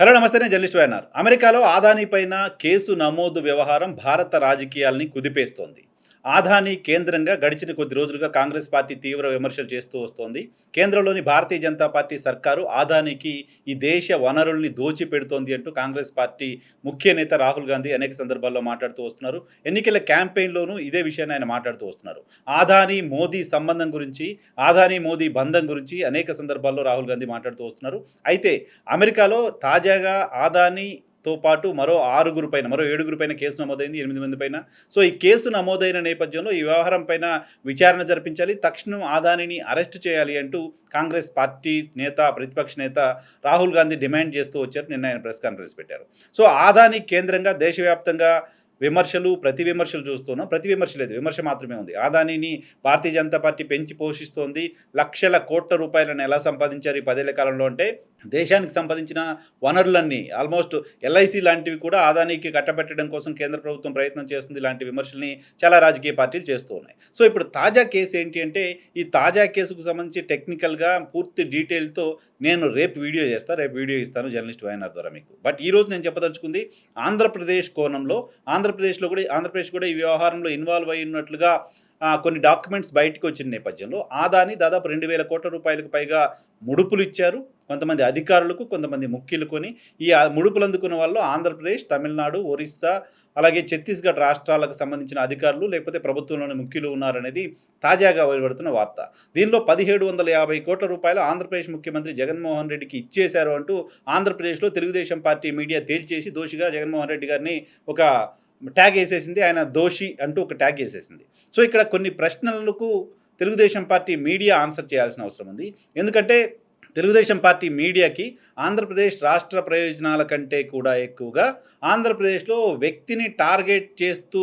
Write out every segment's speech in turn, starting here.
Hello నమస్తే నేను journalist YNR. అమెరికాలో ఆదాని పైన కేసు నమోదు వ్యవహారం భారత రాజకీయాల్ని కుదిపేస్తోంది. ఆదాని కేంద్రంగా గడిచిన కొద్ది రోజులుగా కాంగ్రెస్ పార్టీ తీవ్ర విమర్శలు చేస్తూ వస్తోంది. కేంద్రంలోని భారతీయ జనతా పార్టీ సర్కారు ఆదానికి ఈ దేశ వనరుల్ని దోచిపెడుతోంది అంటూ కాంగ్రెస్ పార్టీ ముఖ్య నేత రాహుల్ గాంధీ అనేక సందర్భాల్లో మాట్లాడుతూ వస్తున్నారు. ఎన్నికల క్యాంపెయిన్లోనూ ఇదే విషయాన్ని ఆయన మాట్లాడుతూ వస్తున్నారు. ఆదాని మోదీ సంబంధం గురించి ఆదాని మోదీ బంధం గురించి అనేక సందర్భాల్లో రాహుల్ గాంధీ మాట్లాడుతూ వస్తున్నారు. అయితే అమెరికాలో తాజాగా ఆదాని తో పాటు మరో ఆరుగురు పైన మరో ఏడుగురు పైన కేసు నమోదైంది ఎనిమిది మంది పైన. సో ఈ కేసు నమోదైన నేపథ్యంలో ఈ వ్యవహారం పైన విచారణ జరిపించాలి తక్షణం ఆదానిని అరెస్ట్ చేయాలి అంటూ కాంగ్రెస్ పార్టీ నేత ప్రతిపక్ష నేత రాహుల్ గాంధీ డిమాండ్ చేస్తూ వచ్చారు. నిన్న ఆయన ప్రెస్ కాన్ఫరెన్స్ పెట్టారు. సో ఆదాని కేంద్రంగా దేశవ్యాప్తంగా విమర్శలు ప్రతి విమర్శలు చూస్తున్నాం. ప్రతి విమర్శ లేదు. విమర్శ మాత్రమే ఉంది. ఆదానిని భారతీయ జనతా పార్టీ పెంచి పోషిస్తోంది. లక్షల కోట్ల రూపాయలను ఎలా సంపాదించారు ఈ పదేళ్ళ కాలంలో అంటే దేశానికి సంబంధించిన వనరులన్నీ ఆల్మోస్ట్ ఎల్ఐసి లాంటివి కూడా ఆదానికి కట్టబెట్టడం కోసం కేంద్ర ప్రభుత్వం ప్రయత్నం చేస్తుంది. ఇలాంటి విమర్శల్ని చాలా రాజకీయ పార్టీలు చేస్తూ ఉన్నాయి. సో ఇప్పుడు తాజా కేసు ఏంటి అంటే ఈ తాజా కేసుకు సంబంధించి టెక్నికల్గా పూర్తి డీటెయిల్తో నేను రేపు వీడియో చేస్తాను రేపు వీడియో ఇస్తాను జర్నలిస్ట్ వైఎన్ఆర్ ద్వారా మీకు. బట్ ఈరోజు నేను చెప్పదలుచుకుంది ఆంధ్రప్రదేశ్ కోణంలో ఆంధ్రప్రదేశ్లో కూడా ఆంధ్రప్రదేశ్ కూడా ఈ వ్యవహారంలో ఇన్వాల్వ్ అయి ఉన్నట్లుగా కొన్ని డాక్యుమెంట్స్ బయటకు వచ్చిన నేపథ్యంలో ఆదాని దాదాపు రెండు వేల కోట్ల రూపాయలకు పైగా ముడుపులు ఇచ్చారు. కొంతమంది అధికారులకు కొంతమంది ముఖ్యులకొని. ఈ ముడుపులు అందుకున్న వాళ్ళు ఆంధ్రప్రదేశ్ తమిళనాడు ఒరిస్సా అలాగే ఛత్తీస్గఢ్ రాష్ట్రాలకు సంబంధించిన అధికారులు లేకపోతే ప్రభుత్వంలోని ముఖ్యులు ఉన్నారనేది తాజాగా వెలువడుతున్న వార్త. దీనిలో పదిహేడు వందల యాభై కోట్ల రూపాయలు ఆంధ్రప్రదేశ్ ముఖ్యమంత్రి జగన్మోహన్ రెడ్డికి ఇచ్చేశారు అంటూ ఆంధ్రప్రదేశ్లో తెలుగుదేశం పార్టీ మీడియా తేల్చేసి దోషిగా జగన్మోహన్ రెడ్డి గారిని ఒక ట్యాగ్ వేసేసింది ఆయన దోషి అంటూ ఒక ట్యాగ్ వేసేసింది. సో ఇక్కడ కొన్ని ప్రశ్నలకు తెలుగుదేశం పార్టీ మీడియా ఆన్సర్ చేయాల్సిన అవసరం ఉంది. ఎందుకంటే తెలుగుదేశం పార్టీ మీడియాకి ఆంధ్రప్రదేశ్ రాష్ట్ర ప్రయోజనాల కంటే కూడా ఎక్కువగా ఆంధ్రప్రదేశ్లో వ్యక్తిని టార్గెట్ చేస్తూ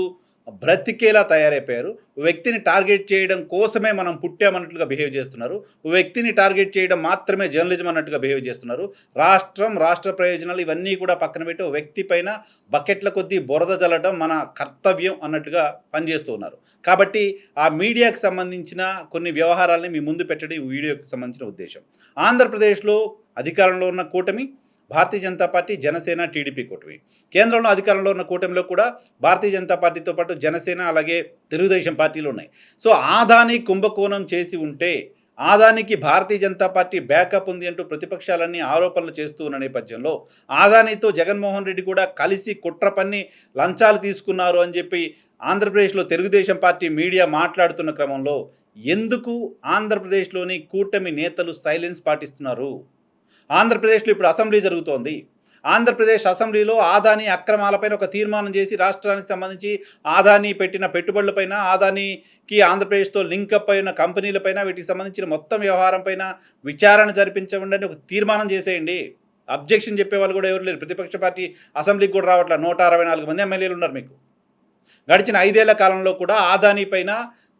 బ్రతికేలా తయారైపోయారు. వ్యక్తిని టార్గెట్ చేయడం కోసమే మనం పుట్టామన్నట్లుగా బిహేవ్ చేస్తున్నారు. వ్యక్తిని టార్గెట్ చేయడం మాత్రమే జర్నలిజం అన్నట్టుగా బిహేవ్ చేస్తున్నారు. రాష్ట్రం రాష్ట్ర ప్రయోజనాలు ఇవన్నీ కూడా పక్కన పెట్టి ఓ వ్యక్తి పైన బకెట్ల కొద్దీ బురద జల్లడం మన కర్తవ్యం అన్నట్టుగా పనిచేస్తూ ఉన్నారు. కాబట్టి ఆ మీడియాకి సంబంధించిన కొన్ని వ్యవహారాలని మీ ముందు పెట్టడం ఈ వీడియోకి సంబంధించిన ఉద్దేశం. ఆంధ్రప్రదేశ్లో అధికారంలో ఉన్న కూటమి భారతీయ జనతా పార్టీ జనసేన టీడీపీ కూటమి కేంద్రంలో అధికారంలో ఉన్న కూటమిలో కూడా భారతీయ జనతా పార్టీతో పాటు జనసేన అలాగే తెలుగుదేశం పార్టీలు ఉన్నాయి. సో ఆదాని కుంభకోణం చేసి ఉంటే ఆదానికి భారతీయ జనతా పార్టీ బ్యాకప్ ఉంది అంటూ ప్రతిపక్షాలన్నీ ఆరోపణలు చేస్తూ ఉన్న నేపథ్యంలో ఆదానితో జగన్మోహన్ రెడ్డి కూడా కలిసి కుట్ర పన్ని లంచాలు తీసుకున్నారు అని చెప్పి ఆంధ్రప్రదేశ్లో తెలుగుదేశం పార్టీ మీడియా మాట్లాడుతున్న క్రమంలో ఎందుకు ఆంధ్రప్రదేశ్లోని కూటమి నేతలు సైలెన్స్ పాటిస్తున్నారు? ఆంధ్రప్రదేశ్లో ఇప్పుడు అసెంబ్లీ జరుగుతోంది. ఆంధ్రప్రదేశ్ అసెంబ్లీలో ఆదాని అక్రమాలపైన ఒక తీర్మానం చేసి రాష్ట్రానికి సంబంధించి ఆదాని పెట్టిన పెట్టుబడులపైన ఆదానికి ఆంధ్రప్రదేశ్తో లింకప్ అయిన కంపెనీలపైన వీటికి సంబంధించిన మొత్తం వ్యవహారంపైన విచారణ జరిపించండి ఒక తీర్మానం చేసేయండి. అబ్జెక్షన్ చెప్పే వాళ్ళు కూడా ఎవరు లేరు. ప్రతిపక్ష పార్టీ అసెంబ్లీకి కూడా రావట్లే. నూట అరవై నాలుగు మంది ఎమ్మెల్యేలు ఉన్నారు మీకు. గడిచిన ఐదేళ్ళ కాలంలో కూడా ఆదాని పైన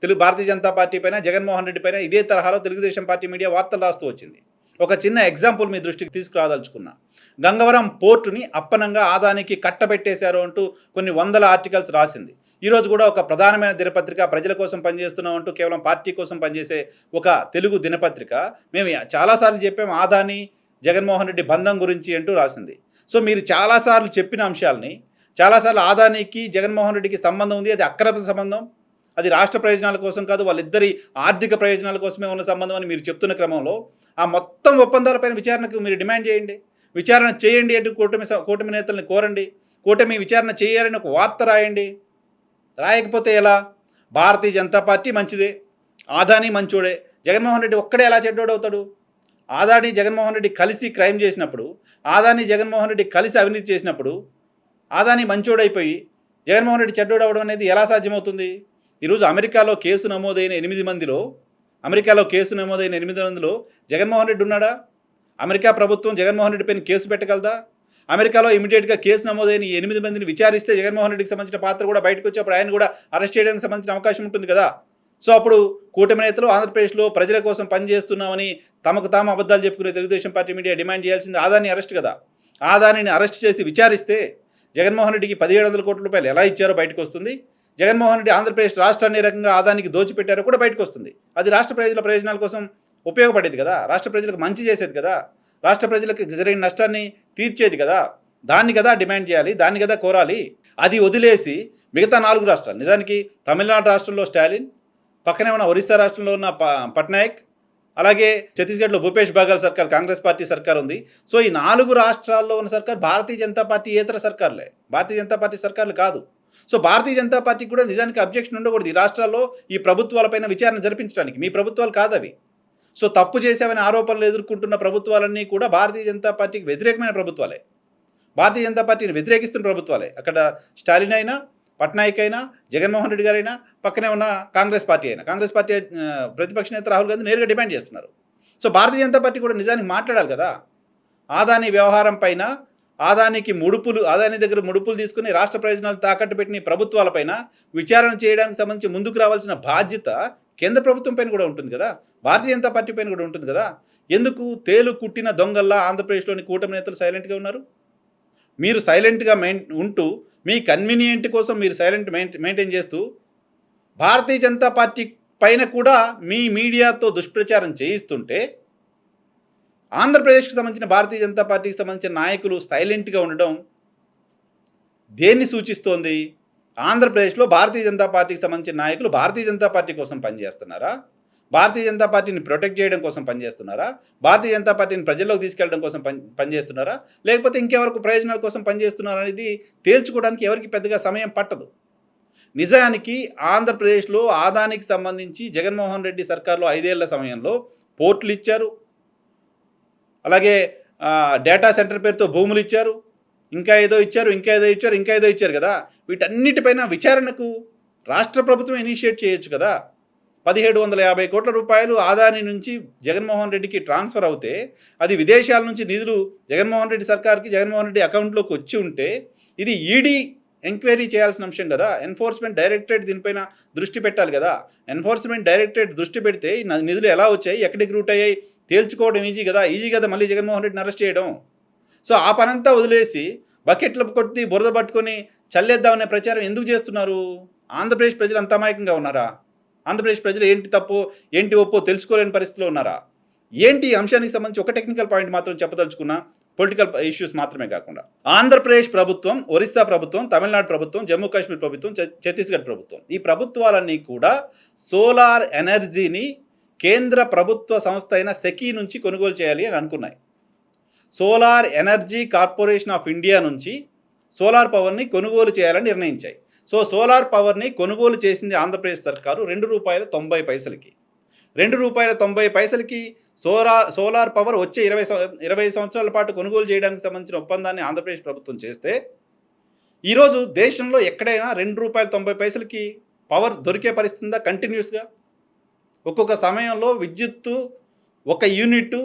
తెలుగు భారతీయ జనతా పార్టీ పైన జగన్మోహన్ రెడ్డి పైన ఇదే తరహాలో తెలుగుదేశం పార్టీ మీడియా వార్తలు రాస్తూ వచ్చింది. ఒక చిన్న ఎగ్జాంపుల్ మీ దృష్టికి తీసుకురాదలుచుకున్నా. గంగవరం పోర్టుని అప్పనంగా ఆదానికి కట్టబెట్టేశారు అంటూ కొన్ని వందల ఆర్టికల్స్ రాసింది. ఈరోజు కూడా ఒక ప్రధానమైన దినపత్రిక ప్రజల కోసం పనిచేస్తున్నాం అంటూ కేవలం పార్టీ కోసం పనిచేసే ఒక తెలుగు దినపత్రిక మేము చాలాసార్లు చెప్పాం ఆదాని జగన్మోహన్ రెడ్డి బంధం గురించి అంటూ రాసింది. సో మీరు చాలాసార్లు చెప్పిన అంశాలని చాలాసార్లు ఆదానికి జగన్మోహన్ రెడ్డికి సంబంధం ఉంది అది అక్రమ సంబంధం అది రాష్ట్ర ప్రయోజనాల కోసం కాదు వాళ్ళిద్దరి ఆర్థిక ప్రయోజనాల కోసమే ఉన్న సంబంధం అని మీరు చెప్తున్న క్రమంలో ఆ మొత్తం ఒప్పందాలపైన విచారణకు మీరు డిమాండ్ చేయండి. విచారణ చేయండి అంటూ కూటమి కూటమి నేతల్ని కోరండి. కూటమి విచారణ చేయాలని ఒక వార్త రాయండి. రాయకపోతే ఎలా? భారతీయ జనతా పార్టీ మంచిదే. ఆదాని మంచోడే. జగన్మోహన్ రెడ్డి ఒక్కడే ఎలా చెడ్డోడవుతాడు ఆదాని జగన్మోహన్ రెడ్డి కలిసి క్రైమ్ చేసినప్పుడు ఆదాని జగన్మోహన్ రెడ్డి కలిసి అవినీతి చేసినప్పుడు ఆదాని మంచోడైపోయి జగన్మోహన్ రెడ్డి చెడ్డోడు అవడం అనేది ఎలా సాధ్యమవుతుంది? ఈరోజు అమెరికాలో కేసు నమోదైన ఎనిమిది మందిలో అమెరికాలో కేసు నమోదైన ఎనిమిది వందలు. జగన్మోహన్ రెడ్డి ఉన్నాడా? అమెరికా ప్రభుత్వం జగన్మోహన్ రెడ్డి పైన కేసు పెట్టగలదా? అమెరికాలో ఇమీడియట్గా కేసు నమోదైన ఈ ఎనిమిది మందిని విచారిస్తే జగన్మోహన్ రెడ్డికి సంబంధించిన పాత్ర కూడా బయటకు వచ్చి అప్పుడు ఆయన కూడా అరెస్ట్ చేయడానికి సంబంధించిన అవకాశం ఉంటుంది కదా. సో అప్పుడు కూటమి నేతలు ఆంధ్రప్రదేశ్లో ప్రజల కోసం పనిచేస్తున్నామని తమకు తాము అబద్ధాలు చెప్పుకునే తెలుగుదేశం పార్టీ మీడియా డిమాండ్ చేయాల్సింది ఆదాని అరెస్ట్ కదా. ఆదానిని అరెస్ట్ చేసి విచారిస్తే జగన్మోహన్ రెడ్డికి పదిహేడు వందల కోట్ల రూపాయలు ఎలా ఇచ్చారో బయటకు వస్తుంది. జగన్మోహన్ రెడ్డి ఆంధ్రప్రదేశ్ రాష్ట్రాన్ని రకంగా ఆదానికి దోచిపెట్టారో కూడా బయటకు వస్తుంది. అది రాష్ట్ర ప్రజల ప్రయోజనాల కోసం ఉపయోగపడేది కదా. రాష్ట్ర ప్రజలకు మంచి చేసేది కదా. రాష్ట్ర ప్రజలకు జరిగిన నష్టాన్ని తీర్చేది కదా. దాన్ని కదా డిమాండ్ చేయాలి దాన్ని కదా కోరాలి. అది వదిలేసి మిగతా నాలుగు రాష్ట్రాలు. నిజానికి తమిళనాడు రాష్ట్రంలో స్టాలిన్ పక్కనే ఉన్న ఒరిస్సా రాష్ట్రంలో ఉన్న ప- పట్నాయక్ అలాగే ఛత్తీస్గఢ్లో భూపేష్ బాగల్ సర్కార్ కాంగ్రెస్ పార్టీ సర్కార్ ఉంది. సో ఈ నాలుగు రాష్ట్రాల్లో ఉన్న సర్కార్ భారతీయ జనతా పార్టీ ఏతర సర్కార్లే. భారతీయ జనతా పార్టీ సర్కార్లు కాదు. సో భారతీయ జనతా పార్టీకి కూడా నిజానికి అబ్జెక్షన్ ఉండకూడదు. ఈ రాష్ట్రాల్లో ఈ ప్రభుత్వాలపైన విచారణ జరిపించడానికి. మీ ప్రభుత్వాలు కాదవి. సో తప్పు చేసావని ఆరోపణలు ఎదుర్కొంటున్న ప్రభుత్వాలన్నీ కూడా భారతీయ జనతా పార్టీకి వ్యతిరేకమైన ప్రభుత్వాలే. భారతీయ జనతా పార్టీని వ్యతిరేకిస్తున్న ప్రభుత్వాలే. అక్కడ స్టాలిన్ అయినా పట్నాయక్ అయినా జగన్మోహన్ రెడ్డి గారైనా పక్కనే ఉన్న కాంగ్రెస్ పార్టీ అయినా. కాంగ్రెస్ పార్టీ ప్రతిపక్ష నేత రాహుల్ గాంధీ నేరుగా డిమాండ్ చేస్తున్నారు. సో భారతీయ జనతా పార్టీ కూడా నిజానికి మాట్లాడాలి కదా. ఆదాని వ్యవహారం పైన ఆదానికి ముడుపులు ఆదాని దగ్గర ముడుపులు తీసుకుని రాష్ట్ర ప్రయోజనాలు తాకట్టు పెట్టిన ప్రభుత్వాలపైన విచారణ చేయడానికి సంబంధించి ముందుకు రావాల్సిన బాధ్యత కేంద్ర ప్రభుత్వం పైన కూడా ఉంటుంది కదా? భారతీయ జనతా పార్టీ పైన కూడా ఉంటుంది కదా? ఎందుకు తేలు కుట్టిన దొంగల్లా ఆంధ్రప్రదేశ్లోని కూటమి నేతలు సైలెంట్గా ఉన్నారు? మీరు సైలెంట్గా మెయిన్ ఉంటూ మీ కన్వీనియంట్ కోసం మీరు సైలెంట్ మెయింటైన్ చేస్తూ భారతీయ జనతా పార్టీ పైన కూడా మీ మీడియాతో దుష్ప్రచారం చేయిస్తుంటే ఆంధ్రప్రదేశ్కి సంబంధించిన భారతీయ జనతా పార్టీకి సంబంధించిన నాయకులు సైలెంట్గా ఉండడం దేన్ని సూచిస్తోంది? ఆంధ్రప్రదేశ్లో భారతీయ జనతా పార్టీకి సంబంధించిన నాయకులు భారతీయ జనతా పార్టీ కోసం పనిచేస్తున్నారా? భారతీయ జనతా పార్టీని ప్రొటెక్ట్ చేయడం కోసం పనిచేస్తున్నారా? భారతీయ జనతా పార్టీని ప్రజల్లోకి తీసుకెళ్ళడం కోసం పని పనిచేస్తున్నారా? లేకపోతే ఇంకెవరకు ప్రయోజనాల కోసం పనిచేస్తున్నారా అనేది తేల్చుకోవడానికి ఎవరికి పెద్దగా సమయం పట్టదు. నిజానికి ఆంధ్రప్రదేశ్లో ఆదానికి సంబంధించి జగన్మోహన్ రెడ్డి సర్కార్లో ఐదేళ్ళ సమయంలో పోర్టులు ఇచ్చారు. అలాగే డేటా సెంటర్ పేరుతో భూములు ఇచ్చారు. ఇంకా ఏదో ఇచ్చారు ఇంకా ఏదో ఇచ్చారు ఇంకా ఏదో ఇచ్చారు కదా. వీటన్నిటిపైన విచారణకు రాష్ట్ర ప్రభుత్వం ఇనిషియేట్ చేయొచ్చు కదా. పదిహేడు వందల యాభై కోట్ల రూపాయలు ఆదాని నుంచి జగన్మోహన్ రెడ్డికి ట్రాన్స్ఫర్ అవుతే అది విదేశాల నుంచి నిధులు జగన్మోహన్ రెడ్డి సర్కార్కి జగన్మోహన్ రెడ్డి అకౌంట్లోకి వచ్చి ఉంటే ఇది ఈడీ ఎంక్వైరీ చేయాల్సిన అంశం కదా. ఎన్ఫోర్స్మెంట్ డైరెక్టరేట్ దీనిపైన దృష్టి పెట్టాలి కదా. ఎన్ఫోర్స్మెంట్ డైరెక్టరేట్ దృష్టి పెడితే నిధులు ఎలా వచ్చాయి ఎక్కడికి రూట్ అయ్యాయి తేల్చుకోవడం ఈజీ కదా ఈజీ కదా మళ్ళీ జగన్మోహన్ రెడ్డిని అరెస్ట్ చేయడం. సో ఆ పనంతా వదిలేసి బకెట్లు కొట్టి బురద పట్టుకొని చల్లేద్దామనే ప్రచారం ఎందుకు చేస్తున్నారు? ఆంధ్రప్రదేశ్ ప్రజలు అంత అమాయకంగా ఉన్నారా? ఆంధ్రప్రదేశ్ ప్రజలు ఏంటి తప్పు ఏంటి ఒప్పో తెలుసుకోలేని పరిస్థితిలో ఉన్నారా? ఏంటి ఈ అంశానికి సంబంధించి ఒక టెక్నికల్ పాయింట్ మాత్రం చెప్పదలుచుకున్నా పొలిటికల్ ఇష్యూస్ మాత్రమే కాకుండా. ఆంధ్రప్రదేశ్ ప్రభుత్వం ఒరిస్సా ప్రభుత్వం తమిళనాడు ప్రభుత్వం జమ్మూ కాశ్మీర్ ప్రభుత్వం ఛత్తీస్గఢ్ ప్రభుత్వం. ఈ ప్రభుత్వాలన్నీ కూడా సోలార్ ఎనర్జీని కేంద్ర ప్రభుత్వ సంస్థ అయిన సెకీ నుంచి కొనుగోలు చేయాలి అని అనుకున్నాయి. Solar energy corporation of India నుంచి సోలార్ పవర్ని కొనుగోలు చేయాలని నిర్ణయించాయి. సో సోలార్ పవర్ని కొనుగోలు చేసింది ఆంధ్రప్రదేశ్ సర్కారు రెండు రూపాయల తొంభై పైసలకి. రెండు రూపాయల తొంభై పైసలకి సోలార్ సోలార్ పవర్ వచ్చే ఇరవై ఇరవై సంవత్సరాల పాటు కొనుగోలు చేయడానికి సంబంధించిన ఒప్పందాన్ని ఆంధ్రప్రదేశ్ ప్రభుత్వం చేస్తే ఈరోజు దేశంలో ఎక్కడైనా రెండు రూపాయల తొంభై పైసలకి పవర్ దొరికే పరిస్థితుందా కంటిన్యూస్గా ఒక్కొక్క సమయంలో విద్యుత్తు ఒక యూనిట్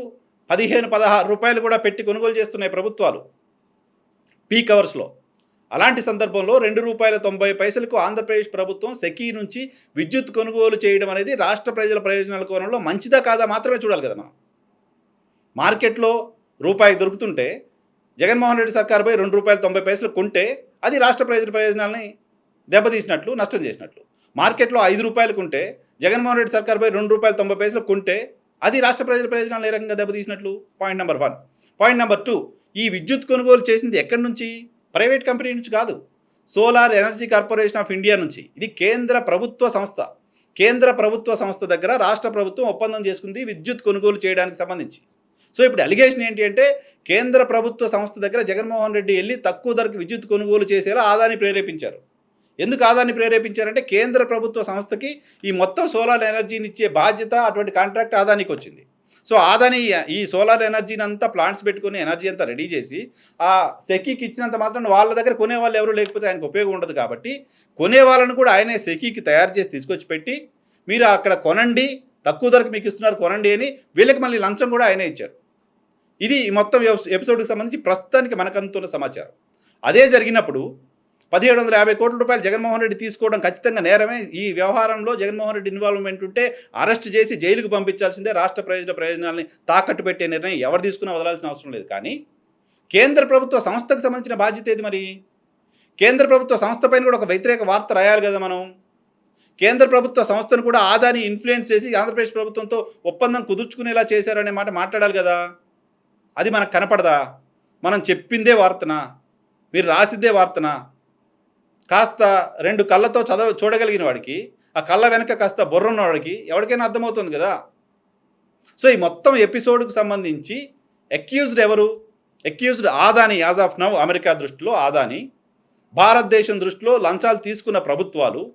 పదిహేను పదహారు రూపాయలు కూడా పెట్టి కొనుగోలు చేస్తున్నాయి ప్రభుత్వాలు. పీక్ అవర్స్లో అలాంటి సందర్భంలో రెండు రూపాయల తొంభై పైసలకు ఆంధ్రప్రదేశ్ ప్రభుత్వం సెకీ నుంచి విద్యుత్ కొనుగోలు చేయడం అనేది రాష్ట్ర ప్రజల ప్రయోజనాల కోణంలో మంచిదా కాదా మాత్రమే చూడాలి కదా మనం. మార్కెట్లో రూపాయి దొరుకుతుంటే జగన్మోహన్ రెడ్డి సర్కార్ పోయి రెండు రూపాయల తొంభై పైసలు కొంటే అది రాష్ట్ర ప్రజల ప్రయోజనాలని దెబ్బతీసినట్లు నష్టం చేసినట్లు. మార్కెట్లో ఐదు రూపాయలు కొంటే జగన్మోహన్ రెడ్డి సర్కార్ రెండు రూపాయల తొంభై పైసలు కొంటే అది రాష్ట్ర ప్రజల ప్రయోజనాలు ఏ రకంగా దెబ్బతీసినట్లు? Point number one point number two ఈ విద్యుత్ కొనుగోలు చేసింది ఎక్కడి నుంచి? ప్రైవేట్ కంపెనీ నుంచి కాదు. Solar energy corporation of India నుంచి. ఇది కేంద్ర ప్రభుత్వ సంస్థ. కేంద్ర ప్రభుత్వ సంస్థ దగ్గర రాష్ట్ర ప్రభుత్వం ఒప్పందం చేసుకుంది విద్యుత్ కొనుగోలు చేయడానికి సంబంధించి. సో ఇప్పుడు అలిగేషన్ ఏంటి అంటే కేంద్ర ప్రభుత్వ సంస్థ దగ్గర జగన్మోహన్ రెడ్డి వెళ్ళి తక్కువ ధరకు విద్యుత్ కొనుగోలు చేసేలా ఆదాని ప్రేరేపించారు. ఎందుకు ఆదాన్ని ప్రేరేపించారంటే కేంద్ర ప్రభుత్వ సంస్థకి ఈ మొత్తం సోలార్ ఎనర్జీని ఇచ్చే బాధ్యత అటువంటి కాంట్రాక్ట్ ఆదానికి వచ్చింది. సో ఆదాని ఈ సోలార్ ఎనర్జీని అంతా ప్లాంట్స్ పెట్టుకుని ఎనర్జీ అంతా రెడీ చేసి ఆ సెకీకి ఇచ్చినంత మాత్రం వాళ్ళ దగ్గర కొనే వాళ్ళు ఎవరు లేకపోతే ఆయనకు ఉపయోగం ఉండదు కాబట్టి కొనే వాళ్ళని కూడా ఆయనే సెకీకి తయారు చేసి తీసుకొచ్చి పెట్టి మీరు అక్కడ కొనండి తక్కువ ధరకు మీకు ఇస్తున్నారు కొనండి అని వీళ్ళకి మళ్ళీ లంచం కూడా ఆయనే ఇచ్చారు. ఇది మొత్తం ఎపిసోడ్కి సంబంధించి ప్రస్తుతానికి మనకంతున్న సమాచారం. అదే జరిగినప్పుడు పదిహేడు వందల యాభై కోట్ల రూపాయలు జగన్మోహన్ రెడ్డి తీసుకోవడం ఖచ్చితంగా నేరమే. ఈ వ్యవహారంలో జగన్మోహన్ రెడ్డి ఇన్వాల్వ్మెంట్ ఉంటే అరెస్ట్ చేసి జైలుకు పంపించాల్సిందే రాష్ట్ర ప్రయోజన ప్రయోజనాల్ని తాకట్టు పెట్టే నిర్ణయం ఎవరు తీసుకున్నా వదలాల్సిన అవసరం లేదు. కానీ కేంద్ర ప్రభుత్వ సంస్థకు సంబంధించిన బాధ్యత ఏది మరి? కేంద్ర ప్రభుత్వ సంస్థపైన కూడా ఒక వ్యతిరేక వార్త రాయాలి కదా మనం. కేంద్ర ప్రభుత్వ సంస్థను కూడా ఆదాని ఇన్ఫ్లుయెన్స్ చేసి ఆంధ్రప్రదేశ్ ప్రభుత్వంతో ఒప్పందం కుదుర్చుకునేలా చేశారనే మాట మాట్లాడాలి కదా. అది మనకు కనపడదా? మనం చెప్పిందే వార్తనా? మీరు రాసిద్దే వార్తనా? కాస్త రెండు కళ్ళతో చదవ చూడగలిగిన వాడికి ఆ కళ్ళ వెనక కాస్త బుర్ర ఉన్నవాడికి ఎవరికైనా అర్థమవుతుంది కదా? సో ఈ మొత్తం ఎపిసోడ్కు సంబంధించి అక్యూజ్డ్ ఎవరు? Accused Adani as of now America దృష్టిలో ఆదాని. భారతదేశం దృష్టిలో లంచాలు తీసుకున్న ప్రభుత్వాలు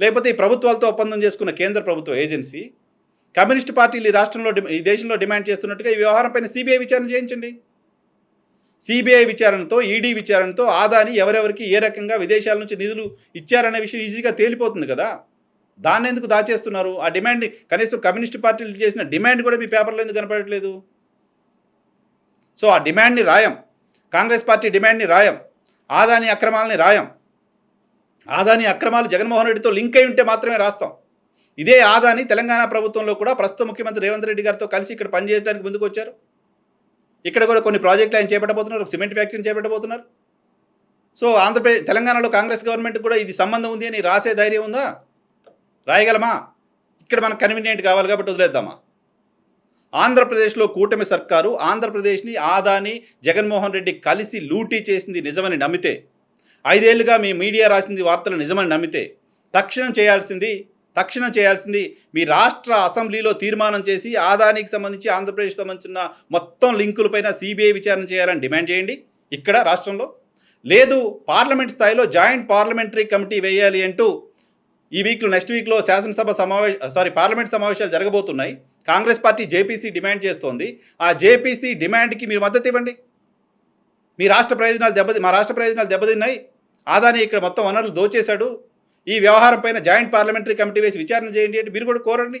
లేకపోతే ఈ ప్రభుత్వాలతో ఒప్పందం చేసుకున్న కేంద్ర ప్రభుత్వ ఏజెన్సీ. కమ్యూనిస్ట్ పార్టీలు ఈ రాష్ట్రంలో ఈ దేశంలో డిమాండ్ చేస్తున్నట్టుగా ఈ వ్యవహారం పైన సిబిఐ విచారణ చేయించండి. సిబిఐ విచారణతో ఈడీ విచారణతో ఆదాని ఎవరెవరికి ఏ రకంగా విదేశాల నుంచి నిధులు ఇచ్చారనే విషయం ఈజీగా తేలిపోతుంది కదా. దాన్ని ఎందుకు దాచేస్తున్నారు? ఆ డిమాండ్ కనీసం కమ్యూనిస్ట్ పార్టీలు చేసిన డిమాండ్ కూడా మీ పేపర్లో ఎందుకు కనపడట్లేదు? సో ఆ డిమాండ్ని రాయం. కాంగ్రెస్ పార్టీ డిమాండ్ని రాయం. ఆదాని అక్రమాలని రాయం. ఆదాని అక్రమాలు జగన్మోహన్ రెడ్డితో లింక్ అయి ఉంటే మాత్రమే రాస్తాం. ఇదే ఆదాని తెలంగాణ ప్రభుత్వంలో కూడా ప్రస్తుత ముఖ్యమంత్రి రేవంత్ రెడ్డి గారితో కలిసి ఇక్కడ పనిచేయడానికి ముందుకు వచ్చారు ఇక్కడ కూడా కొన్ని ప్రాజెక్టులు ఆయన చేపట్టబోతున్నారు సిమెంట్ ఫ్యాక్టరీని చేపట్టబోతున్నారు. సో ఆంధ్రప్రదేశ్ తెలంగాణలో కాంగ్రెస్ గవర్నమెంట్ కూడా ఇది సంబంధం ఉంది అని రాసే ధైర్యం ఉందా? రాయగలమా? ఇక్కడ మనకు కన్వీనియంట్ కావాలి కాబట్టి వదిలేద్దామా? ఆంధ్రప్రదేశ్లో కూటమి సర్కారు ఆంధ్రప్రదేశ్ని ఆదాని జగన్మోహన్ రెడ్డి కలిసి లూటీ చేసింది నిజమని నమ్మితే ఐదేళ్ళుగా మీ మీడియా రాసింది వార్తలు నిజమని నమ్మితే తక్షణం చేయాల్సింది తక్షణం చేయాల్సింది మీ రాష్ట్ర అసెంబ్లీలో తీర్మానం చేసి ఆదానికి సంబంధించి ఆంధ్రప్రదేశ్ సంబంధించిన మొత్తం లింకులపైన సిబిఐ విచారణ చేయాలని డిమాండ్ చేయండి. ఇక్కడ రాష్ట్రంలో లేదు పార్లమెంట్ స్థాయిలో జాయింట్ పార్లమెంటరీ కమిటీ వేయాలి అంటూ ఈ వీక్లో నెక్స్ట్ వీక్లో శాసనసభ సమావేశ సారీ పార్లమెంట్ సమావేశాలు జరగబోతున్నాయి. కాంగ్రెస్ పార్టీ జేపీసీ డిమాండ్ చేస్తోంది. ఆ జేపీసీ డిమాండ్కి మీరు మద్దతు ఇవ్వండి. మీ రాష్ట్ర ప్రయోజనాలు దెబ్బతి మా రాష్ట్ర ప్రయోజనాలు దెబ్బతిన్నాయి. ఆదాని ఇక్కడ మొత్తం వనరులు దోచేశాడు. ఈ వ్యవహారం పైన జాయింట్ పార్లమెంటరీ కమిటీ వేసి విచారణ చేయండి అంటే మీరు కూడా కోరండి.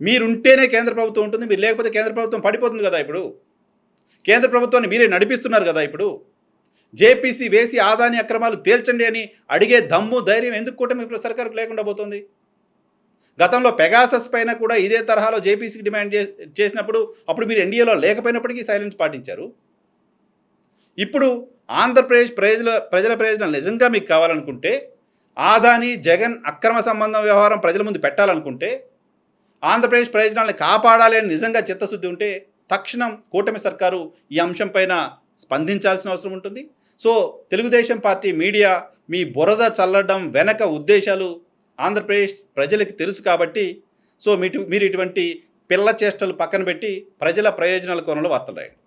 మీరుంటేనే కేంద్ర ప్రభుత్వం ఉంటుంది మీరు లేకపోతే కేంద్ర ప్రభుత్వం పడిపోతుంది కదా ఇప్పుడు. కేంద్ర ప్రభుత్వాన్ని మీరే నడిపిస్తున్నారు కదా ఇప్పుడు. జేపీసీ వేసి ఆదాని అక్రమాలు తేల్చండి అని అడిగే దమ్ము ధైర్యం ఎందుకు కూటమి సర్కార్కు లేకుండా పోతుంది? గతంలో పెగాసస్ పైన కూడా ఇదే తరహాలో జేపీసీకి డిమాండ్ చే చేసినప్పుడు అప్పుడు మీరు ఎన్డీఏలో లేకపోయినప్పటికీ సైలెన్స్ పాటించారు. ఇప్పుడు ఆంధ్రప్రదేశ్ ప్రజల ప్రజల ప్రయోజనాలు నిజంగా మీకు కావాలనుకుంటే ఆదాని జగన్ అక్రమ సంబంధం వ్యవహారం ప్రజల ముందు పెట్టాలనుకుంటే ఆంధ్రప్రదేశ్ ప్రయోజనాలను కాపాడాలి అని నిజంగా చిత్తశుద్ధి ఉంటే తక్షణం కూటమి సర్కారు ఈ అంశంపైన స్పందించాల్సిన అవసరం ఉంటుంది. సో తెలుగుదేశం పార్టీ మీడియా మీ బురద చల్లడం వెనక ఉద్దేశాలు ఆంధ్రప్రదేశ్ ప్రజలకు తెలుసు కాబట్టి సో మీరు ఇటువంటి పిల్ల చేష్టలు పక్కన పెట్టి ప్రజల ప్రయోజనాల కోణంలో వార్తలు రాయండి.